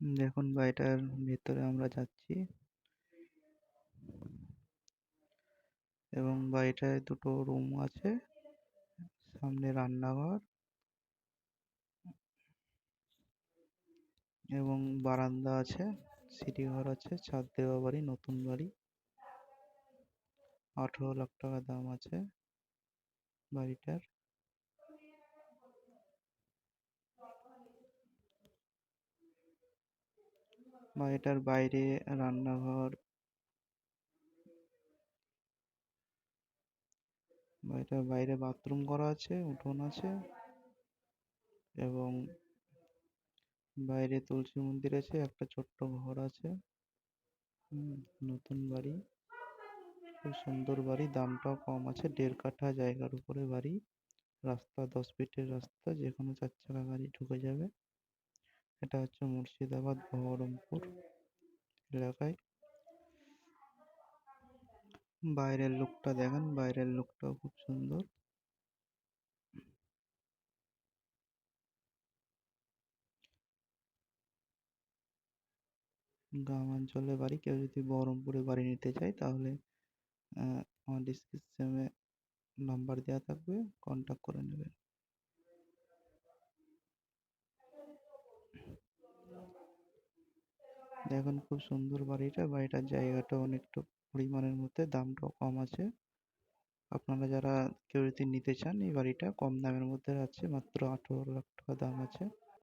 দেখুন বাড়িটার ভেতরে আমরা যাচ্ছি। এবং বাড়িটায় দুটো রুম আছে। সামনে রান্নাঘর এবং বারান্দা আছে, সিঁড়ি ঘর আছে, ছাদ দেওয়া বাড়ি, নতুন বাড়ি। আঠেরো লাখ টাকা দাম আছে বাড়িটার। বাড়িটার বাইরে রান্নাঘর বাড়িটার বাইরে বাথরুম করা আছে, উঠোন আছে এবং বাইরে তুলসী মন্দির আছে, একটা ছোট্ট ঘর আছে। নতুন বাড়ি। খুব সুন্দর বাড়ি, দামটাও কম আছে, দেড় কাঠা জায়গার উপরে বাড়ি। রাস্তা, দশ ফিটের রাস্তা যে কোনো চার চাকা গাড়ি ঢুকে যাবে। এটা হচ্ছে মুর্শিদাবাদ বহরমপুর এলাকায়। বাইরের লুকটা দেখেন, বাইরের লুকটাও খুব সুন্দর। গ্রাম অঞ্চলে বাড়ি, কেউ যদি বহরমপুরে বাড়ি নিতে চায় তাহলে আমার ডিসক্রিপশনে নাম্বার দেওয়া থাকবে কন্ট্যাক্ট করে নেবেন। দেখুন খুব সুন্দর বাড়িটা, বাড়িটার জায়গাটা অনেকটা পরিমাণের মধ্যে, দামটাও কম আছে। আপনারা যারা কেউ যদি নিতে চান এই বাড়িটা, কম দামের মধ্যে আছে, মাত্র আঠেরো লাখ টাকা দাম আছে।